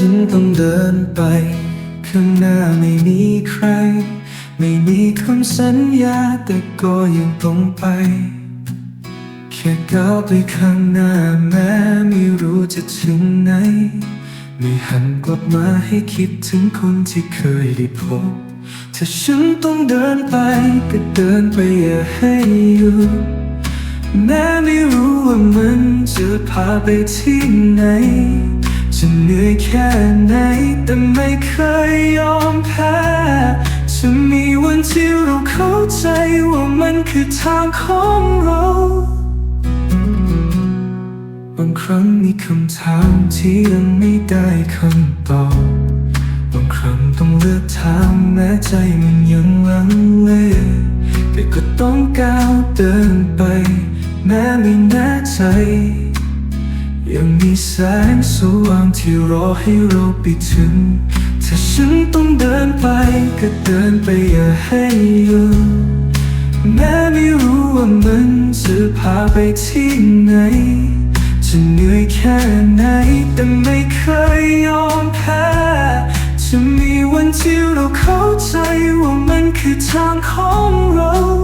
ฉันต้องเดินไป ข้างหน้าไม่มีใคร ไม่มีคำสัญญาแต่ก็ยังต้องไป แค่ก้าวไปข้างหน้าแม้ไม่รู้จะถึงไหน ไม่หันกลับมาให้คิดถึงคนที่เคยได้พบ ถ้าฉันต้องเดินไปก็เดินไปอย่าให้หยุดแม้ไม่รู้ว่ามันจะพาไปที่ไหน จะเหนื่อยแค่ไหน แต่ไม่เคยยอมแพ้จะมีวันที่เราเข้าใจว่ามันคือทางของเรา บางครั้งมีคำถามที่ยังไม่ได้คำตอบบางครั้งต้องเลือกทางแม้ใจมันยังลังเลแต่ก็ต้องก้าวเดินไป แม้ไม่แน่ใจ แสงสว่างที่รอให้เราไปถึง ถ้าฉันต้องเดินไปก็เดินไปอย่าให้หยุดแม้ไม่รู้ว่ามันจะพาไปที่ไหน จะเหนื่อยแค่ไหน แต่ไม่เคยยอมแพ้จะมีวันที่เราเข้าใจว่ามันคือทางของเรา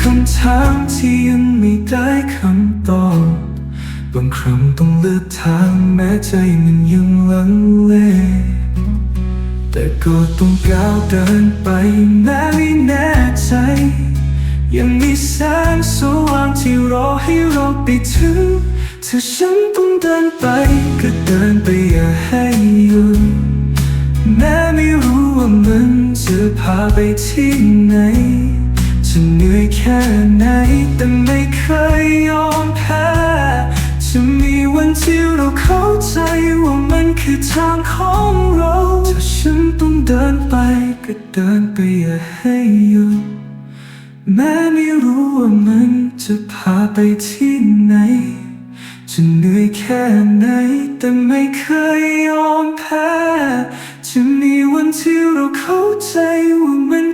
คำถามที่ยังไม่ได้คำตอบบางครั้งต้องเลือกทางแม้ใจมันยังลังเล แต่ก็ต้องก้าวเดินไปแม้ไม่แน่ใจ ยังมีแสงสว่างที่รอให้เราไปถึงถ้าฉันต้องเดินไปก็เดินไปอย่าให้หยุดแม้ไม่รู้ว่ามันจะพาไปที่ไหน จะเหนื่อยแค่ไหนแต่ไม่เคยยอมแพ้จะมีวันที่เราเข้าใจว่ามันคือทางของเราถ้าฉันต้องเดินไปก็เดินไปอย่าให้หยุดแม้ไม่รู้ว่ามันจะพาไปที่ไหนจะเหนื่อยแค่ไหนแต่ไม่เคยยอมแพ้จะมีวันที่เราเข้าใจว่ามัน